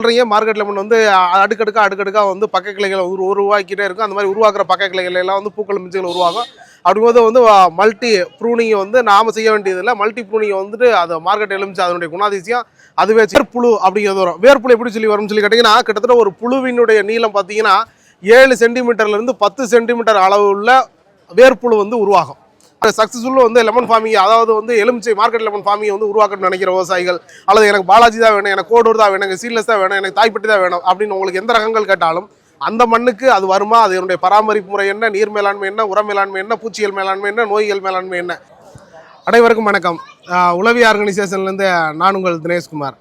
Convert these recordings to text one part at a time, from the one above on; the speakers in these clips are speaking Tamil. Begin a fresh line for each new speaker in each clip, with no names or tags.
சொல்கிறீங்க மார்க்கெட்டில் லெமன் வந்து அடுக்கடுக்காக அடுக்கடுக்காக வந்து பக்க கிளைகளை வந்து உருவாக்கிட்டே இருக்கும். அந்த மாதிரி உருவாக்குற பக்க கிளைகள் எல்லாம் வந்து பூக்கள் மிஞ்சுகள் உருவாகும். அப்படிங்கும்போது வந்து மல்டி ப்ரூனிங்கை வந்து நாம் செய்ய வேண்டியதில்லை. மல்டி ப்ரூனிங்கை வந்துட்டு அது மார்க்கெட் எலுமிச்சு அதனுடைய குணாதிசயம் அதுவே வேர்ப்புழு அப்படிங்கிறது வரும். வேர்ப்புழு எப்படி சொல்லி வரும்னு சொல்லி கேட்டிங்கன்னா கிட்டத்தட்ட ஒரு புழுவினுடைய நீளம் பார்த்தீங்கன்னா ஏழு சென்டிமீட்டர்லேருந்து பத்து சென்டிமீட்டர் அளவு உள்ள வேர்ப்புழு வந்து உருவாகும். சக்ஸஸ்ஃபுல்லாக வந்து லெமன் ஃபார்மிங் அதாவது வந்து எலுமிச்சை மார்க்கெட் லெமன் ஃபார்மிங் வந்து உருவாக்கணும்னு நினைக்கிற விவசாயிகள் அல்லது எனக்கு பாலாஜி தான் வேணும் எனக்கு கோடூர் தான் வேணும் எனக்கு சீட்லெஸ் தான் வேணும் எனக்கு தாய்ப்பட்டி தான் வேணும் அப்படின்னு உங்களுக்கு எந்த ரகங்கள் கேட்டாலும் அந்த மண்ணுக்கு அது வருமா? அது என்னுடைய பராமரிப்பு முறை என்ன? நீர் மேலாண்மை என்ன? உரம் மேலாண்மை என்ன? பூச்சிகள் மேலாண்மை என்ன? நோய்கள் மேலாண்மை என்ன? அனைவருக்கும் வணக்கம். உளவி ஆர்கனைசேஷன்லேருந்து நான் உங்கள் தினேஷ்குமார்.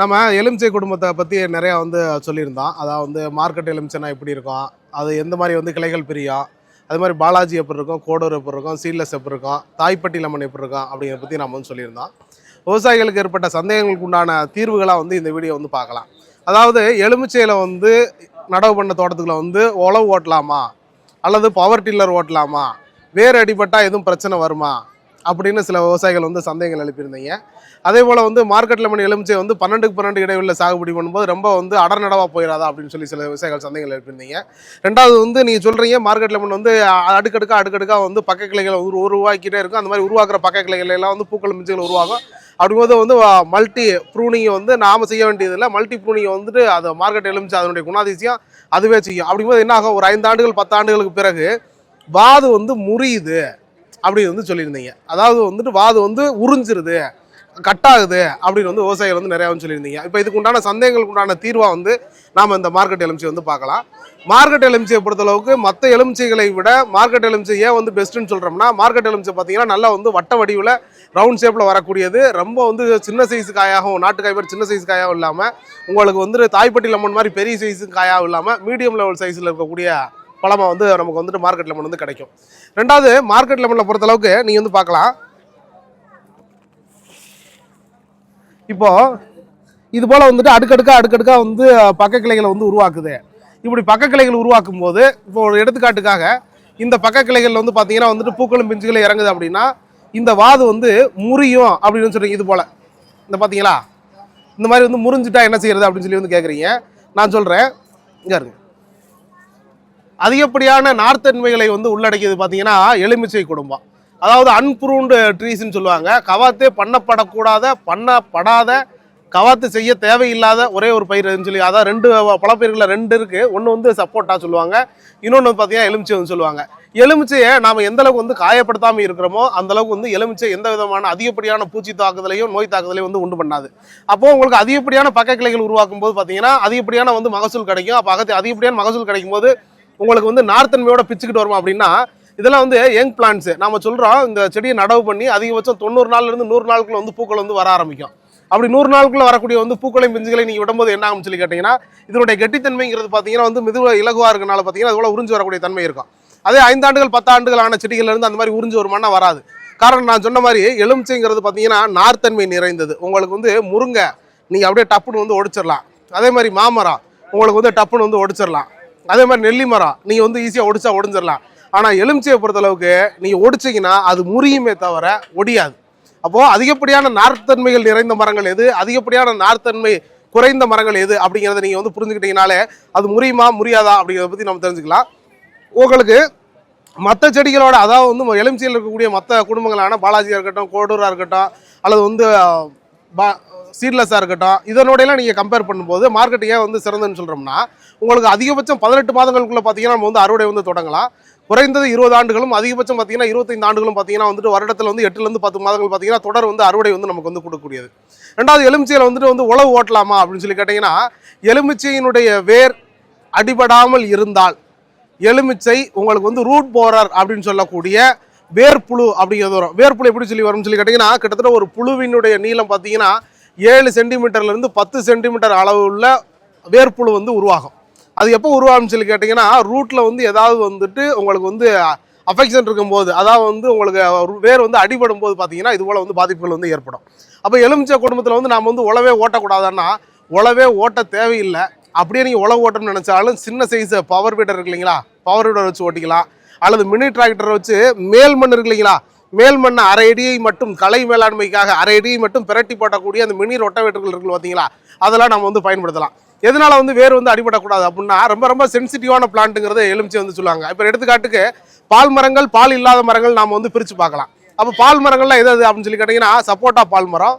நம்ம எலுமிச்சை குடும்பத்தை பற்றி நிறையா வந்து சொல்லியிருந்தோம். அதாவது வந்து மார்க்கெட் எலுமிச்சைனா எப்படி இருக்கும்? அது எந்த மாதிரி வந்து கிளைகள் பிரியும்? அது மாதிரி பாலாஜி எப்படி இருக்கும் கோடூர் எப்படி இருக்கும் சீட்லெஸ் எப்படி இருக்கும் தாய்ப்பட்டி லெமன் எப்படி இருக்கும் அப்படிங்கிறத பற்றி நம்ம வந்து சொல்லியிருந்தோம். விவசாயிகளுக்கு ஏற்பட்ட சந்தேகங்களுக்கு உண்டான தீர்வுகளாக வந்து இந்த வீடியோ வந்து பார்க்கலாம். அதாவது எலுமிச்சையில் வந்து நடவு பண்ண தோட்டத்துக்குள்ள வந்து உழவு ஓட்டலாமா? அல்லது பவர் டில்லர் ஓட்டலாமா? வேர் அடிபட்டால் எதுவும் பிரச்சனை வருமா? அப்படின்னு சில விவசாயிகள் வந்து சந்தேகங்கள் எழுப்பியிருந்தீங்க. அதே போல் வந்து மார்க்கெட் லெமன் எலுமிச்சை வந்து பன்னெண்டுக்கு பன்னெண்டு இடைவெளியில் சாகுபடி பண்ணும்போது ரொம்ப வந்து அடர்நடவாக போயிடாதா அப்படின்னு சொல்லி சில விவசாயிகள் சந்தேகங்கள் எழுப்பியிருந்தீங்க. ரெண்டாவது வந்து நீங்கள் சொல்கிறீங்க மார்க்கெட் லெமன் வந்து அடுக்கடுக்காக அடுக்கடுக்கா வந்து பக்க கிளைகள் உரு உருவாக்கிட்டே இருக்கும். அந்த மாதிரி உருவாக்குற பக்க கிளைகள் எல்லாம் வந்து பூக்கள் மிஞ்சுகள் உருவாகும். அப்படிங்கும்போது வந்து மல்டி ப்ரூனிங்கை வந்து நாம் செய்ய வேண்டியதில்லை. மல்டி ப்ரூனிங்கை வந்துட்டு அது மார்க்கெட் எலுமிச்சு அதனுடைய குணாதிசயம் அதுவே செய்யும். அப்படிங்கும்போது என்ன ஆகும்? ஒரு ஐந்து ஆண்டுகள் பத்து ஆண்டுகளுக்கு பிறகு வாது வந்து முறியுது. அப்படி வந்து சொல்லியிருந்தீங்க. அதாவது வந்துட்டு வாது வந்து உறிஞ்சிருது கட்டாகுது அப்படின்னு வந்து விவசாயிகள் வந்து நிறையா வந்து சொல்லியிருந்தீங்க. இப்போ இதுக்கு உண்டான சந்தேகங்களுக்கு உண்டான தீர்வாக வந்து நாம் இந்த மார்க்கெட் எலுமிச்சை வந்து பார்க்கலாம். மார்க்கெட் எலுமிச்சையை பொறுத்தளவுக்கு மற்ற எலுமிச்சைகளை விட மார்க்கெட் எலுமிச்சை ஏன் வந்து பெஸ்ட்டுன்னு சொல்கிறோம்னா மார்க்கெட் எலுமிச்சை பார்த்தீங்கன்னா நல்லா வந்து வட்ட வடிவில் ரவுண்ட் ஷேப்பில் வரக்கூடியது. ரொம்ப வந்து சின்ன சைஸ் காயாகவும் நாட்டு காய் மாதிரி சின்ன சைஸ் காயாகவும் இல்லாமல் உங்களுக்கு வந்து தாய்ப்பட்டி லெமன் மாதிரி பெரிய சைஸு காயாகவும் இல்லாமல் மீடியம் லெவல் சைஸில் இருக்கக்கூடிய பழமாக வந்து நமக்கு வந்துட்டு மார்க்கெட் லெமன் வந்து கிடைக்கும். ரெண்டாவது மார்க்கெட் லெமனில் பொறுத்தளவுக்கு நீங்கள் வந்து பார்க்கலாம். இப்போ இது போல் வந்துட்டு அடுக்கடுக்கா அடுக்கடுக்காக வந்து பக்க கிளைகளை வந்து உருவாக்குது. இப்படி பக்க கிளைகள் உருவாக்கும் போது இப்போ ஒரு எடுத்துக்காட்டுக்காக இந்த பக்க கிளைகள் வந்து பார்த்தீங்கன்னா வந்துட்டு பூக்களும் பிஞ்சுகளும் இறங்குது அப்படின்னா இந்த வாது வந்து முறியும் அப்படின்னு சொல்றீங்க இது போல். இந்த பார்த்தீங்களா? இந்த மாதிரி வந்து முறிஞ்சிட்டா என்ன செய்யறது அப்படின்னு சொல்லி வந்து கேட்குறீங்க நான் சொல்கிறேன் இங்கே இருக்கு அதிகப்படியான நார்த்தன்மைகளை வந்து உள்ளடக்கியது பார்த்தீங்கன்னா எலுமிச்சை குடும்பம். அதாவது அன்ப்ரூவ்டு ட்ரீஸ்னு சொல்லுவாங்க. கவாத்தே பண்ணப்படக்கூடாத பண்ணப்படாத கவாத்து செய்ய தேவையில்லாத ஒரே ஒரு பயிர்னு சொல்லி அதான் ரெண்டு பழப்பயிர்களில் ரெண்டு இருக்குது ஒன்று வந்து சப்போட்டா சொல்லுவாங்க. இன்னொன்று வந்து பார்த்தீங்கன்னா எலுமிச்சை வந்து சொல்லுவாங்க. எலுமிச்சையை நாம் எந்த அளவுக்கு வந்து காயப்படுத்தாமல் இருக்கிறோமோ அந்த அளவுக்கு வந்து எலுமிச்சை எந்த விதமான அதிகப்படியான பூச்சி தாக்குதலையும் நோய் தாக்குதலையும் வந்து உண்டு பண்ணாது. அப்போது உங்களுக்கு அதிகப்படியான பக்க கிளைகள் உருவாக்கும் போது பார்த்தீங்கன்னா அதிகப்படியான வந்து மகசூல் கிடைக்கும். அப்போ அகத்தி அதிகப்படியான மகசூல் கிடைக்கும் போது உங்களுக்கு வந்து நார்த்தன்மையோட பிச்சுக்கிட்டு வருமா அப்படின்னா இதெல்லாம் வந்து யங் பிளான்ஸ் நாம சொல்றோம் இந்த செடியை நடவு பண்ணி அதிகபட்சம் தொண்ணூறு நாள்ல இருந்து நூறு நாளுக்குள்ள வந்து பூக்கள் வந்து வர ஆரம்பிக்கும். அப்படி நூறு நாளுக்குள்ள வரக்கூடிய வந்து பூக்களையும் பிஞ்சுகளை நீங்க விடும்போது என்ன ஆகும் சொல்லி கேட்டீங்கன்னா இதனுடைய கெட்டித்தன்மைங்கிறது பார்த்தீங்கன்னா வந்து மிதுவ இலகுவா இருக்கனால பார்த்தீங்கன்னா அதுபோல உறிஞ்சு வரக்கூடிய தன்மை இருக்கும். அதே ஐந்தாண்டுகள் பத்தாண்டுகள் ஆன செடிகள்ல இருந்து அந்த மாதிரி உறிஞ்சு வருமானா வராது. காரணம் நான் சொன்ன மாதிரி எலுமிச்சைங்கிறது பார்த்தீங்கன்னா நார்த்தன்மை நிறைந்தது. உங்களுக்கு வந்து முருங்கை நீங்கள் அப்படியே டப்புன்னு வந்து ஒடிச்சிடலாம். அதே மாதிரி மாமரம் உங்களுக்கு வந்து டப்புன்னு வந்து ஒடிச்சிடலாம். அதே மாதிரி நெல்லி மரம் நீங்கள் வந்து ஈஸியாக ஒடிச்சா ஒடிஞ்சிடலாம் ஆனால் எலுமிச்சையை பொறுத்தளவுக்கு நீங்கள் ஒடிச்சிங்கன்னா அது முறியுமே தவிர ஒடியாது. அப்போது அதிகப்படியான நார்த்தன்மைகள் நிறைந்த மரங்கள் எது? அதிகப்படியான நார்த்தன்மை குறைந்த மரங்கள் எது? அப்படிங்கிறத நீங்கள் வந்து புரிஞ்சுக்கிட்டீங்கனாலே அது முறியுமா முறியாதா அப்படிங்கிறத பற்றி நம்ம தெரிஞ்சுக்கலாம். உங்களுக்கு மற்ற செடிகளோட அதாவது வந்து எலுமிச்சையில் இருக்கக்கூடிய மற்ற குடும்பங்களான பாலாஜியாக இருக்கட்டும் கோடூராக இருக்கட்டும் அல்லது வந்து பா சீட்லெஸ்ஸாக இருக்கட்டும் இதனோடையெல்லாம் நீங்கள் கம்பேர் பண்ணும்போது மார்க்கெட் ஏன் வந்து சிறந்துன்னு சொல்கிறோம்னா உங்களுக்கு அதிகபட்சம் பதினெட்டு மாதங்களுக்குள்ள பார்த்தீங்கன்னா நம்ம வந்து அறுவடை வந்து தொடங்கலாம். குறைந்தது இருபது ஆண்டுகளும் அதிகபட்சம் பார்த்தீங்கன்னா இருபத்தைந்து ஆண்டுகளும் பார்த்தீங்கன்னா வந்துட்டு வருடத்தில் வந்து எட்டுலேருந்து பத்து மாதங்கள் பார்த்தீங்கன்னா தொடர் வந்து அறுவடை வந்து நமக்கு வந்து கொடுக்கக்கூடியது. ரெண்டாவது எலுமிச்சையில் வந்துட்டு வந்து உழவு ஓட்டலாமா அப்படின்னு சொல்லி கேட்டிங்கன்னா எலுமிச்சையினுடைய வேர் அடிபடாமல் இருந்தால் எலுமிச்சை உங்களுக்கு வந்து ரூட் போரர் அப்படின்னு சொல்லக்கூடிய வேர்ப்புழு அப்படிங்கிறது வரும். வேர்ப்புழு எப்படி சொல்லி வரும்னு சொல்லி கேட்டிங்கன்னா கிட்டத்தட்ட ஒரு புழுவினுடைய நீளம் பார்த்தீங்கன்னா ஏழு சென்டிமீட்டர்லேருந்து பத்து சென்டிமீட்டர் அளவு உள்ள வேர்ப்புழு வந்து உருவாகும். அது எப்போ உருவாகும்னு சொல்லி கேட்டிங்கன்னா ரூட்டில் வந்து ஏதாவது வந்துட்டு உங்களுக்கு வந்து அஃபெக்ஷன் இருக்கும்போது அதாவது வந்து உங்களுக்கு வேர் வந்து அடிபடும் போது பார்த்தீங்கன்னா இது போல் வந்து பாதிப்புகள் வந்து ஏற்படும். அப்போ எலுமிச்சை குடும்பத்தில் வந்து நாம் வந்து உழவே ஓட்டக்கூடாதுன்னா உழவே ஓட்ட தேவையில்லை. அப்படியே நீங்கள் உழவு ஓட்டணும்னு நினச்சாலும் சின்ன சைஸ் பவர் வீடர் இருக்கு இல்லைங்களா? பவர் வீடர் வச்சு ஓட்டிக்கலாம். அல்லது மினி டிராக்டர் வச்சு மேல் மண் இருக்கு இல்லைங்களா? மேல் மண்ணை அரை அடியை மட்டும் கலை மேலாண்மைக்காக அரை அடியை மட்டும் பிரட்டி போட்டக்கூடிய அந்த மினி ரொட்டவேட்டர்கள் இருக்குது பார்த்தீங்களா? அதெல்லாம் நம்ம வந்து பயன்படுத்தலாம். எதனால் வந்து வேர் வந்து அடிபடக்கூடாது அப்படின்னா ரொம்ப ரொம்ப சென்சிட்டிவான பிளான்ட்டுங்கிறத எலுமிச்சை வந்து சொல்லுவாங்க. இப்போ எடுத்துக்காட்டுக்கு பால் மரங்கள் பால் இல்லாத மரங்கள் நாம் வந்து பிரித்து பார்க்கலாம். அப்போ பால் மரங்கள்லாம் எது எது அப்படின்னு சொல்லி கேட்டிங்கன்னா சப்போட்டா பால் மரம்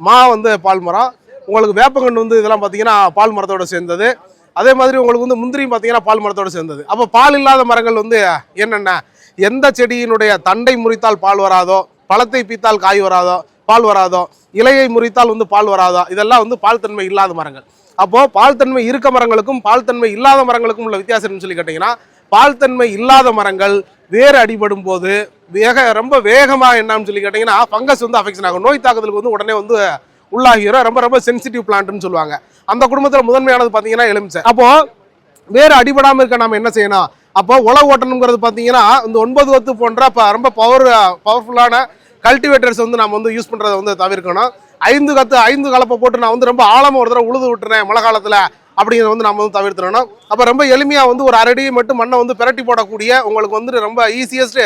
மா வந்து பால் மரம் உங்களுக்கு வேப்பங்கன்று வந்து இதெல்லாம் பார்த்தீங்கன்னா பால் மரத்தோட சேர்ந்தது. அதே மாதிரி உங்களுக்கு வந்து முந்திரியும் பார்த்தீங்கன்னா பால் மரத்தோட சேர்ந்தது. அப்போ பால் இல்லாத மரங்கள் வந்து என்னென்ன? எந்த செடியினுடைய தண்டை முறித்தால் பால் வராதோ பழத்தை பீத்தால் காய் வராதோ பால் வராதோ இலையை முறித்தால் வந்து பால் வராதோ இதெல்லாம் வந்து பால் தன்மை இல்லாத மரங்கள். அப்போது பால் தன்மை இருக்க மரங்களுக்கும் பால் தன்மை இல்லாத மரங்களுக்கும் உள்ள வித்தியாசம்னு சொல்லி கேட்டிங்கன்னா பால் தன்மை இல்லாத மரங்கள் வேர் அடிபடும் போது வேக ரொம்ப வேகமாக என்னன்னு சொல்லி கேட்டிங்கன்னா ஃபங்கஸ் வந்து அஃபெக்ஷன் ஆகும். நோய் தாக்குதலுக்கு வந்து உடனே வந்து உள்ளாகிரும். ரொம்ப ரொம்ப சென்சிட்டிவ் பிளான்ட்னு சொல்லுவாங்க. அந்த குடும்பத்தில் முதன்மையானது பார்த்தீங்கன்னா எலுமிச்சை. அப்போது வேறு அடிபடாமல் இருக்க நம்ம என்ன செய்யணும்? அப்போ உழவு ஓட்டணுங்கிறது பார்த்தீங்கன்னா இந்த ஒன்பது ஒத்து போன்ற ப- ரொம்ப பவர் பவர்ஃபுல்லான கல்டிவேட்டர்ஸ் வந்து நம்ம வந்து யூஸ் பண்ணுறதை வந்து தவிர்க்கணும். ஐந்து கத்து ஐந்து கலப்பை போட்டு நான் வந்து ரொம்ப ஆழமாக ஒரு தடவை உழுது விட்டுறேன் மழை காலத்தில் அப்படிங்கிறத வந்து நம்ம வந்து தவிர்த்துடணும். அப்போ ரொம்ப எளிமையாக வந்து ஒரு அரடி மட்டும் மண்ணை வந்து பிரட்டி போடக்கூடிய உங்களுக்கு வந்து ரொம்ப ஈஸியஸ்ட்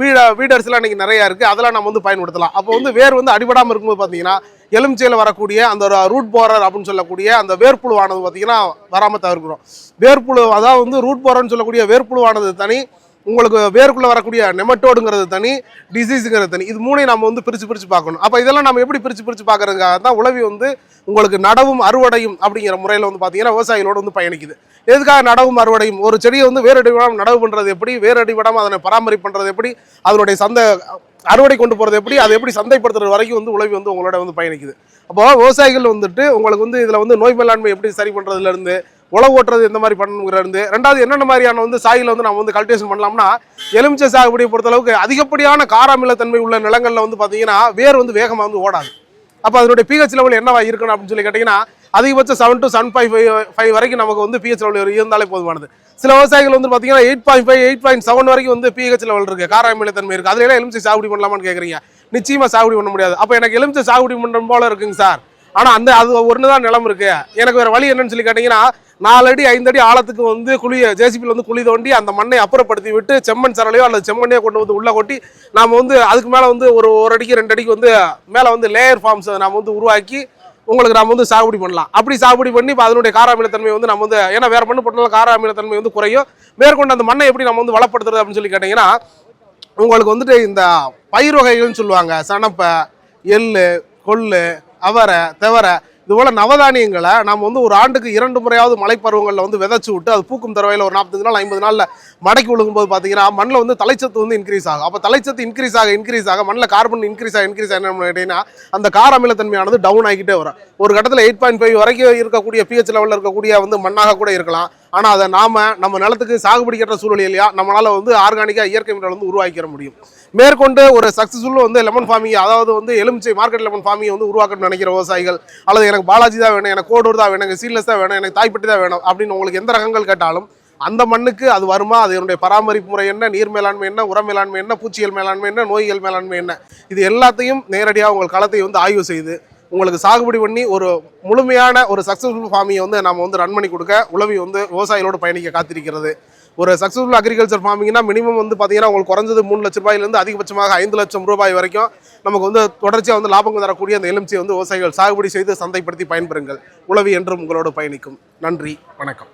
வீட வீடர்ஸ்லாம் இன்றைக்கி நிறையா இருக்குது அதெல்லாம் நம்ம வந்து பயன்படுத்தலாம். அப்போ வந்து வேர் வந்து அடிபடாமல் இருக்கும்போது பார்த்தீங்கன்னா எலுமிச்சையில் வரக்கூடிய அந்த ரூட் போரர் அப்படின்னு சொல்லக்கூடிய அந்த வேர்ப்புழுவானது பார்த்தீங்கன்னா வராமல் தவிர்க்கிறோம். வேர்ப்புழு அதாவது வந்து ரூட் போரர்னு சொல்லக்கூடிய வேர்ப்புழுவானது தனி உங்களுக்கு வேர்க்குள்ளே வரக்கூடிய நெமட்டோடுங்கிறது தனி டிசீஸுங்கிறது தனி. இது மூணையும் நம்ம வந்து பிரித்து பிரித்து பார்க்கணும். அப்போ இதெல்லாம் நம்ம எப்படி பிரித்து பிரித்து பார்க்குறதுக்காக தான் உளவி வந்து உங்களுக்கு நடவும் அறுவடையும் அப்படிங்கிற முறையில் வந்து பார்த்தீங்கன்னா விவசாயிகளோடு வந்து பயணிக்குது. எதுக்காக நடவும் அறுவடையும்? ஒரு செடியை வந்து வேரடி விடாமல் நடவு பண்ணுறது எப்படி? வேரடி விடாமல் அதனை பராமரிப்பு பண்ணுறது எப்படி? அதனுடைய சந்தை அறுவடை கொண்டு போகிறது எப்படி? அதை எப்படி சந்தைப்படுத்துறது வரைக்கும் வந்து உழவி வந்து உங்களோட வந்து பயணிக்குது. அப்போ விவசாயிகள் வந்துட்டு உங்களுக்கு வந்து இதில் வந்து நோய் மேலாண்மை எப்படி சரி பண்ணுறதுலேருந்து உழவு ஓட்டுறது எந்த மாதிரி பண்ணுங்கிற இருந்து. ரெண்டாவது என்னென்ன மாதிரியான வந்து சாயில் வந்து நம்ம வந்து கல்டிவேஷன் பண்ணலாம்னா எலுமிச்சை சாகுபடியை பொறுத்தளவுக்கு அதிகப்படியான காராமிலத்தன்மை உள்ள நிலங்களில் வந்து பார்த்தீங்கன்னா வேர் வந்து வேகமாக வந்து ஓடாது. அப்போ அதனுடைய பிஹெச் லெவல் என்னவா இருக்கணும் அப்படின்னு சொல்லி கேட்டிங்கன்னா அதிகபட்சம் seven to seven five five வரைக்கும் நமக்கு வந்து பிஹெச் லெவல் இருந்தாலே போதுமானது. சில விவசாயிகள் வந்து பார்த்தீங்கன்னா eight point five eight point seven வரைக்கும் வந்து பிஹெச் லெவல் இருக்குது காராமிலத்தன்மை இருக்குது அதில் எலுமிச்சை சாகுபடி பண்ணலாமான்னு கேட்குறீங்க நிச்சயமாக சாகுபடி பண்ண முடியாது. அப்போ எனக்கு எலுமிச்சை சாகுபடி பண்ணுற போல இருக்குங்க சார். ஆனால் அந்த அது ஒன்று தான் நிலம் இருக்குது எனக்கு வேறு வழி என்னன்னு சொல்லி கேட்டிங்கன்னா நாலு அடி ஐந்து அடி ஆழத்துக்கு வந்து குழிய ஜேசிபியில் வந்து குழி தோண்டி அந்த மண்ணை அப்புறப்படுத்தி விட்டு செம்மண் சரளையோ அல்லது செம்மண்ணையோ கொண்டு வந்து உள்ளே கொட்டி நாம் வந்து அதுக்கு மேலே வந்து ஒரு ஒரு அடிக்கு ரெண்டு அடிக்கு வந்து மேலே வந்து லேயர் ஃபார்ம்ஸ் நாம் வந்து உருவாக்கி உங்களுக்கு நம்ம வந்து சாகுபடி பண்ணலாம். அப்படி சாகுபடி பண்ணி இப்போ அதனுடைய காராமிலத்தன்மை வந்து நம்ம வந்து ஏன்னா வேறு மண்ணு போட்டாலும் காராமிலத்தன்மை வந்து குறையும். மேற்கொண்டு அந்த மண்ணை எப்படி நம்ம வந்து வளப்படுத்துறது அப்படின்னு சொல்லி கேட்டிங்கன்னா உங்களுக்கு வந்துட்டு இந்த பயிர் வகைகள்னு சொல்லுவாங்க. சணப்பை எள் கொள்ளு அவரை தெவரை இதுபோல் நவதானியங்களை நாம் வந்து ஒரு ஆண்டுக்கு இரண்டு முறையாவது மலைப்பருவங்களில் வந்து விதைச்சி விட்டு அது பூக்கும் தரவையில் ஒரு நாற்பத்தஞ்சு நாள் ஐம்பது நாளில் மடக்கி விழுங்கும்போது பார்த்தீங்கன்னா மண்ணில் வந்து தலைச்சத்து வந்து இன்க்ரீஸ் ஆகும். அப்போ தலைச்சத்து இன்க்ரீஸ் ஆக இன்க்ரீஸ் ஆக மண்ணில் கார்பன் இன்க்ரீஸ் ஆக இன்க்ரீஸ் ஆக என்ன கேட்டிங்கன்னா அந்த கார அமிலத்தன்மையானது டவுன் ஆகிக்கிட்டே வரும். ஒரு கட்டத்தில் எயிட் பாயிண்ட் ஃபைவ் வரைக்கும் இருக்கக்கூடிய பிஹெச் லெவலில் இருக்கக்கூடிய வந்து மண்ணாக கூட இருக்கலாம். ஆனால் அதை நாம் நம்ம நிலத்துக்கு சாகுபடி கட்டுற சூழல் இல்லையா? நம்மளால் வந்து ஆர்கானிக்காக இயற்கை முறையில் வந்து உருவாக்கிற முடியும். மேற்கொண்டு ஒரு சக்ஸஸ்ஃபுல் வந்து லெமன் ஃபார்மிங் அதாவது வந்து எலுமிச்சை மார்க்கெட் லெமன் ஃபார்மிங் வந்து உருவாக்கணும்னு நினைக்கிற விவசாயிகள் அல்லது எனக்கு பாலாஜி தான் வேணும் எனக்கு கோடூர் தான் வேணும் எனக்கு சீட்லெஸ் தான் வேணும் எனக்கு தாய்ப்பட்டி தான் வேணும் அப்படின்னு உங்களுக்கு எந்த ரகங்கள் கேட்டாலும் அந்த மண்ணுக்கு அது வருமா? அதனுடைய பராமரிப்பு முறை என்ன? நீர் மேலாண்மை என்ன? உர மேலாண்மை என்ன? பூச்சிகள் மேலாண்மை என்ன? நோய்கள் மேலாண்மை என்ன? இது எல்லாத்தையும் நேரடியாக உங்கள் களத்தை வந்து ஆய்வு செய்து உங்களுக்கு சாகுபடி பண்ணி ஒரு முழுமையான ஒரு சக்ஸஸ்ஃபுல் ஃபார்மியை வந்து நம்ம வந்து ரன் பண்ணி கொடுக்க உளவி வந்து விவசாயிகளோடு பயணிக்க காத்திருக்கிறது. ஒரு சக்ஸஸ்ஃபுல் அக்ரிகல்ச்சர் ஃபார்மிங்னா மினிமம் வந்து பார்த்தீங்கன்னா உங்களுக்கு குறைஞ்சது மூணு லட்ச ரூபாயிலேருந்து அதிகபட்சமாக ஐந்து லட்சம் ரூபாய் வரைக்கும் நமக்கு வந்து தொடர்ச்சியாக வந்து லாபங்கள் தரக்கூடிய அந்த எலுமிச்சியை வந்து விவசாயிகள் சாகுபடி செய்து சந்தைப்படுத்தி பயன்பெறுங்கள். உளவி என்றும் உங்களோடு பயணிக்கும். நன்றி. வணக்கம்.